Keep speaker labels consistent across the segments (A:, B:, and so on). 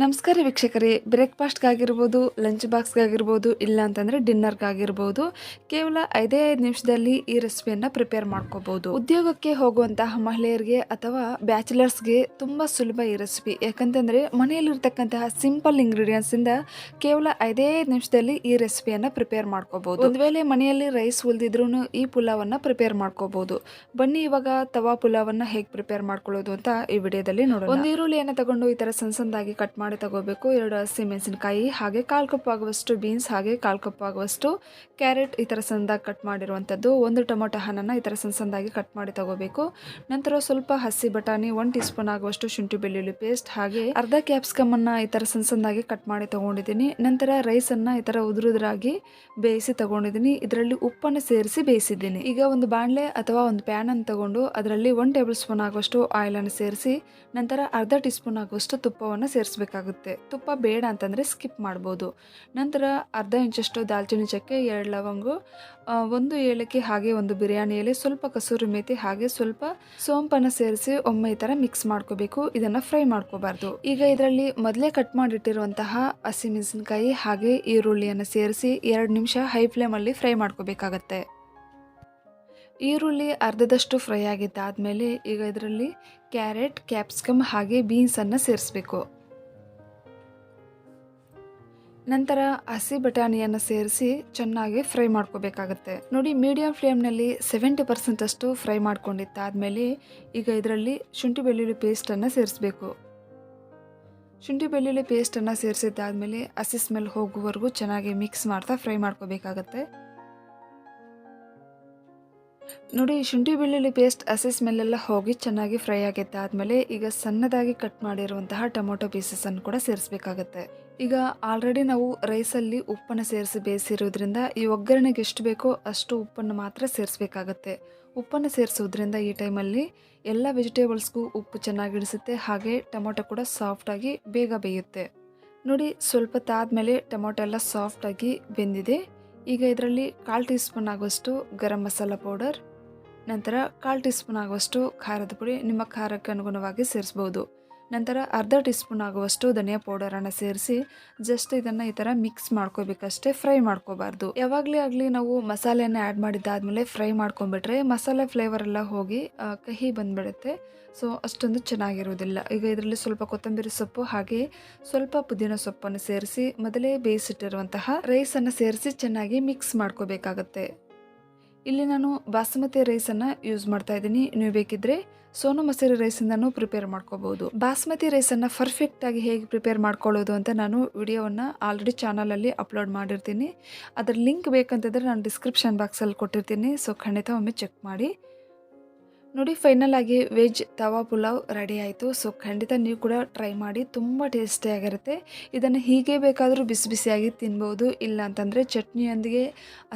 A: ನಮಸ್ಕಾರ ವೀಕ್ಷಕರೇ, ಬ್ರೇಕ್ಫಾಸ್ಟ್ಗಾಗಿರ್ಬೋದು, ಲಂಚ್ ಬಾಕ್ಸ್ಗಾಗಿರ್ಬೋದು, ಇಲ್ಲ ಡಿನ್ನರ್ ಡಿನ್ನರ್ಗಾಗಿರ್ಬೋದು, ಕೇವಲ ಐದೇ ಐದು ನಿಮಿಷದಲ್ಲಿ ಈ ರೆಸಿಪಿಯನ್ನು ಪ್ರಿಪೇರ್ ಮಾಡ್ಕೋಬೋದು. ಉದ್ಯೋಗಕ್ಕೆ ಹೋಗುವಂತಹ ಮಹಿಳೆಯರಿಗೆ ಅಥವಾ ಬ್ಯಾಚುಲರ್ಸ್ಗೆ ತುಂಬ ಸುಲಭ ಈ ರೆಸಿಪಿ. ಯಾಕಂತಂದರೆ ಮನೆಯಲ್ಲಿರ್ತಕ್ಕಂತಹ ಸಿಂಪಲ್ ಇಂಗ್ರೀಡಿಯೆಂಟ್ಸಿಂದ ಕೇವಲ ಐದೇ ಐದು ನಿಮಿಷದಲ್ಲಿ ಈ ರೆಸಿಪಿಯನ್ನು ಪ್ರಿಪೇರ್ ಮಾಡ್ಕೋಬೋದು. ಒಂದು ವೇಳೆ ಮನೆಯಲ್ಲಿ ರೈಸ್ ಉಳಿದಿದ್ರೂ ಈ ಪುಲಾವನ್ನು ಪ್ರಿಪೇರ್ ಮಾಡ್ಕೋಬೋದು. ಬನ್ನಿ ಇವಾಗ ತವಾ ಪುಲಾವನ್ನು ಹೇಗೆ ಪ್ರಿಪೇರ್ ಮಾಡ್ಕೊಳ್ಳೋದು ಅಂತ ಈ ವಿಡಿಯೋದಲ್ಲಿ ನೋಡೋಣ. ಒಂದು ಈರುಳ್ಳಿಯನ್ನು ತಗೊಂಡು ಈ ತರ ಸಣ್ಣ ಸಣ್ಣದಾಗಿ ಕಟ್ ಮಾಡಿ ತಗೋಬೇಕು. ಎರಡು ಹಸಿ ಮೆಣಸಿನಕಾಯಿ, ಹಾಗೆ ಕಾಲು ಕಪ್ ಆಗುವಷ್ಟು ಬೀನ್ಸ್, ಹಾಗೆ ಕಾಲು ಕಪ್ ಆಗುವಷ್ಟು ಕ್ಯಾರೆಟ್ ಈ ಥರ ಸಣ್ಣದಾಗಿ ಕಟ್ ಮಾಡಿರುವಂಥದ್ದು ಒಂದು ಟೊಮೊಟೊ ಹಣ್ಣನ್ನು ಈ ಥರ ಸಣ್ಣ ಸಣ್ಣದಾಗಿ ಕಟ್ ಮಾಡಿ ತಗೋಬೇಕು. ನಂತರ ಸ್ವಲ್ಪ ಹಸಿ ಬಟಾಣಿ ಒನ್ ಟೀ ಸ್ಪೂನ್ ಆಗುವಷ್ಟು ಶುಂಠಿ ಬೆಳ್ಳುಳ್ಳಿ ಪೇಸ್ಟ್, ಹಾಗೆ ಅರ್ಧ ಕ್ಯಾಪ್ಸಿಕಮ್ ಅನ್ನ ಈ ಥರ ಸಣ್ಣ ಸಣ್ಣದಾಗಿ ಕಟ್ ಮಾಡಿ ತಗೊಂಡಿದ್ದೀನಿ. ನಂತರ ರೈಸ್ ಅನ್ನ ಈ ಥರ ಉದುರುದ್ರಾಗಿ ಬೇಯಿಸಿ ತಗೊಂಡಿದ್ದೀನಿ. ಇದರಲ್ಲಿ ಉಪ್ಪನ್ನು ಸೇರಿಸಿ ಬೇಯಿಸಿದ್ದೀನಿ. ಈಗ ಒಂದು ಬಾಣಲೆ ಅಥವಾ ಒಂದು ಪ್ಯಾನ್ ಅನ್ನು ತಗೊಂಡು ಅದರಲ್ಲಿ ಒನ್ ಟೇಬಲ್ ಸ್ಪೂನ್ ಆಗುವಷ್ಟು ಆಯಿಲ್ ಅನ್ನು ಸೇರಿಸಿ, ನಂತರ ಅರ್ಧ ಟೀ ಸ್ಪೂನ್ ಆಗುವಷ್ಟು ತುಪ್ಪವನ್ನು ಸೇರಿಸಬೇಕಾಗುತ್ತೆ ತುಪ್ಪ ಬೇಡ ಅಂತಂದರೆ ಸ್ಕಿಪ್ ಮಾಡ್ಬೋದು. ನಂತರ ಅರ್ಧ ಇಂಚಷ್ಟು ದಾಲ್ಚಿನ್ನಿ ಚಕ್ಕೆ, ಎರಡು ಲವಂಗು ಒಂದು ಏಲಕ್ಕಿ, ಹಾಗೆ ಒಂದು ಬಿರಿಯಾನಿಯಲ್ಲಿ ಸ್ವಲ್ಪ ಕಸೂರಿ ಮೇಥಿ ಹಾಗೆ ಸ್ವಲ್ಪ ಸೋಂಪನ್ನು ಸೇರಿಸಿ ಒಮ್ಮೆ ಈ ಥರ ಮಿಕ್ಸ್ ಮಾಡ್ಕೋಬೇಕು. ಇದನ್ನು ಫ್ರೈ ಮಾಡ್ಕೋಬಾರ್ದು. ಈಗ ಇದರಲ್ಲಿ ಮೊದಲೇ ಕಟ್ ಮಾಡಿಟ್ಟಿರುವಂತಹ ಹಸಿಮೆಣಸಿನಕಾಯಿ, ಹಾಗೆ ಈರುಳ್ಳಿಯನ್ನು ಸೇರಿಸಿ ಎರಡು ನಿಮಿಷ ಹೈ ಫ್ಲೇಮಲ್ಲಿ ಫ್ರೈ ಮಾಡ್ಕೋಬೇಕಾಗತ್ತೆ. ಈರುಳ್ಳಿ ಅರ್ಧದಷ್ಟು ಫ್ರೈ ಆಗಿದ್ದಾದಮೇಲೆ ಈಗ ಇದರಲ್ಲಿ ಕ್ಯಾರೆಟ್ ಕ್ಯಾಪ್ಸಿಕಮ್ ಹಾಗೆ ಬೀನ್ಸನ್ನು ಸೇರಿಸಬೇಕು. ನಂತರ ಹಸಿ ಬಟಾಣಿಯನ್ನು ಸೇರಿಸಿ ಚೆನ್ನಾಗಿ ಫ್ರೈ ಮಾಡ್ಕೋಬೇಕಾಗತ್ತೆ. ನೋಡಿ ಮೀಡಿಯಂ ಫ್ಲೇಮ್ನಲ್ಲಿ ಸೆವೆಂಟಿ ಪರ್ಸೆಂಟ್ ಅಷ್ಟು ಫ್ರೈ ಮಾಡ್ಕೊಂಡಿದ್ದಾದಮೇಲೆ ಈಗ ಇದರಲ್ಲಿ ಶುಂಠಿ ಬೆಳ್ಳುಳ್ಳಿ ಪೇಸ್ಟನ್ನು ಸೇರಿಸಬೇಕು. ಶುಂಠಿ ಬೆಳ್ಳುಳ್ಳಿ ಪೇಸ್ಟನ್ನು ಸೇರಿಸಿದ್ದಾದಮೇಲೆ ಹಸಿ ಸ್ಮೆಲ್ ಹೋಗುವವರೆಗೂ ಚೆನ್ನಾಗಿ ಮಿಕ್ಸ್ ಮಾಡ್ತಾ ಫ್ರೈ ಮಾಡ್ಕೋಬೇಕಾಗತ್ತೆ. ನೋಡಿ, ಶುಂಠಿ ಬೆಳ್ಳುಳ್ಳಿ ಪೇಸ್ಟ್ ಹಸಿ ಸ್ಮೆಲ್ಲೆಲ್ಲ ಹೋಗಿ ಚೆನ್ನಾಗಿ ಫ್ರೈ ಆಗಿದ್ದಾದ್ಮೇಲೆ ಈಗ ಸಣ್ಣದಾಗಿ ಕಟ್ ಮಾಡಿರುವಂತಹ ಟೊಮೊಟೊ ಪೀಸಸನ್ನು ಕೂಡ ಸೇರಿಸಬೇಕಾಗತ್ತೆ. ಈಗ ಆಲ್ರೆಡಿ ನಾವು ರೈಸಲ್ಲಿ ಉಪ್ಪನ್ನು ಸೇರಿಸಿ ಬೇಯಿಸಿರೋದ್ರಿಂದ ಈ ಒಗ್ಗರಣೆಗೆ ಎಷ್ಟು ಬೇಕೋ ಅಷ್ಟು ಉಪ್ಪನ್ನು ಮಾತ್ರ ಸೇರಿಸಬೇಕಾಗತ್ತೆ. ಉಪ್ಪನ್ನು ಸೇರಿಸೋದ್ರಿಂದ ಈ ಟೈಮಲ್ಲಿ ಎಲ್ಲ ವೆಜಿಟೇಬಲ್ಸ್ಗೂ ಉಪ್ಪು ಚೆನ್ನಾಗಿ ಹಿಡಿಸುತ್ತೆ ಹಾಗೆ ಟೊಮೊಟೊ ಕೂಡ ಸಾಫ್ಟಾಗಿ ಬೇಗ ಬೇಯುತ್ತೆ. ನೋಡಿ, ಸ್ವಲ್ಪ ತಾದ್ಮೇಲೆ ಟೊಮೊಟೊ ಎಲ್ಲ ಸಾಫ್ಟಾಗಿ ಬೆಂದಿದೆ. ಈಗ ಇದರಲ್ಲಿ ಕಾಲು ಟೀ ಸ್ಪೂನ್ ಆಗುವಷ್ಟು ಗರಂ ಮಸಾಲ ಪೌಡರ್, ನಂತರ ಕಾಲು ಟೀ ಸ್ಪೂನ್ ಆಗುವಷ್ಟು ಖಾರದ ಪುಡಿ ನಿಮ್ಮ ಖಾರಕ್ಕೆ ಅನುಗುಣವಾಗಿ ಸೇರಿಸ್ಬೋದು. ನಂತರ ಅರ್ಧ ಟೀ ಸ್ಪೂನ್ ಆಗುವಷ್ಟು ಧನಿಯಾ ಪೌಡರನ್ನು ಸೇರಿಸಿ ಜಸ್ಟ್ ಇದನ್ನು ಈ ಥರ ಮಿಕ್ಸ್ ಮಾಡ್ಕೋಬೇಕಷ್ಟೇ ಫ್ರೈ ಮಾಡ್ಕೋಬಾರ್ದು. ಯಾವಾಗಲೇ ಆಗಲಿ ನಾವು ಮಸಾಲೆಯನ್ನು ಆ್ಯಡ್ ಮಾಡಿದ್ದಾದಮೇಲೆ ಫ್ರೈ ಮಾಡ್ಕೊಂಬಿಟ್ರೆ ಮಸಾಲೆ ಫ್ಲೇವರ್ ಎಲ್ಲ ಹೋಗಿ ಕಹಿ ಬಂದ್ಬಿಡುತ್ತೆ. ಸೊ ಅಷ್ಟೊಂದು ಚೆನ್ನಾಗಿರೋದಿಲ್ಲ. ಈಗ ಇದರಲ್ಲಿ ಸ್ವಲ್ಪ ಕೊತ್ತಂಬರಿ ಸೊಪ್ಪು ಹಾಗೆ ಸ್ವಲ್ಪ ಪುದೀನ ಸೊಪ್ಪನ್ನು ಸೇರಿಸಿ, ಮೊದಲೇ ಬೇಯಿಸಿಟ್ಟಿರುವಂತಹ ರೈಸನ್ನು ಸೇರಿಸಿ ಚೆನ್ನಾಗಿ ಮಿಕ್ಸ್ ಮಾಡ್ಕೋಬೇಕಾಗತ್ತೆ. ಇಲ್ಲಿ ನಾನು ಬಾಸುಮತಿ ರೈಸನ್ನು ಯೂಸ್ ಮಾಡ್ತಾ ಇದ್ದೀನಿ. ನೀವು ಬೇಕಿದ್ರೆ ಸೋನು ಮಸೂರಿ ರೈಸಿಂದನೂ ಪ್ರಿಪೇರ್ ಮಾಡ್ಕೋಬಹುದು ಬಾಸ್ಮತಿ ರೈಸನ್ನು ಪರ್ಫೆಕ್ಟಾಗಿ ಹೇಗೆ ಪ್ರಿಪೇರ್ ಮಾಡ್ಕೊಳ್ಳೋದು ಅಂತ ನಾನು ವಿಡಿಯೋವನ್ನು ಆಲ್ರೆಡಿ ಚಾನಲಲ್ಲಿ ಅಪ್ಲೋಡ್ ಮಾಡಿರ್ತೀನಿ. ಅದರ ಲಿಂಕ್ ಬೇಕಂತಿದ್ರೆ ನಾನು ಡಿಸ್ಕ್ರಿಪ್ಷನ್ ಬಾಕ್ಸಲ್ಲಿ ಕೊಟ್ಟಿರ್ತೀನಿ. ಸೊ ಖಂಡಿತ ಒಮ್ಮೆ ಚೆಕ್ ಮಾಡಿ. ನೋಡಿ ಫೈನಲ್ ಆಗಿ ವೆಜ್ ತವಾ, ಪುಲಾವ್ ರೆಡಿ ಆಯಿತು. ಸೊ ಖಂಡಿತ ನೀವು ಕೂಡ ಟ್ರೈ ಮಾಡಿ, ತುಂಬ ಟೇಸ್ಟಿಯಾಗಿರುತ್ತೆ ಇದನ್ನು ಹೀಗೆ ಬೇಕಾದರೂ ಬಿಸಿ ಬಿಸಿಯಾಗಿ ತಿನ್ಬೋದು. ಇಲ್ಲ ಅಂತಂದರೆ ಚಟ್ನಿಯೊಂದಿಗೆ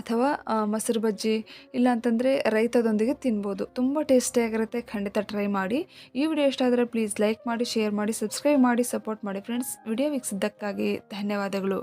A: ಅಥವಾ ಮೊಸರು ಬಜ್ಜಿ, ಇಲ್ಲ ಅಂತಂದರೆ ರೈತದೊಂದಿಗೆ ತಿನ್ಬೋದು. ತುಂಬ ಟೇಸ್ಟಿಯಾಗಿರುತ್ತೆ ಖಂಡಿತ ಟ್ರೈ ಮಾಡಿ. ಈ ವಿಡಿಯೋ ಇಷ್ಟ ಆದರೆ ಪ್ಲೀಸ್ ಲೈಕ್ ಮಾಡಿ ಶೇರ್ ಮಾಡಿ ಸಬ್ಸ್ಕ್ರೈಬ್ ಮಾಡಿ ಸಪೋರ್ಟ್ ಮಾಡಿ ಫ್ರೆಂಡ್ಸ್ ವಿಡಿಯೋ ವೀಕ್ಸಿದ್ದಕ್ಕಾಗಿ ಧನ್ಯವಾದಗಳು.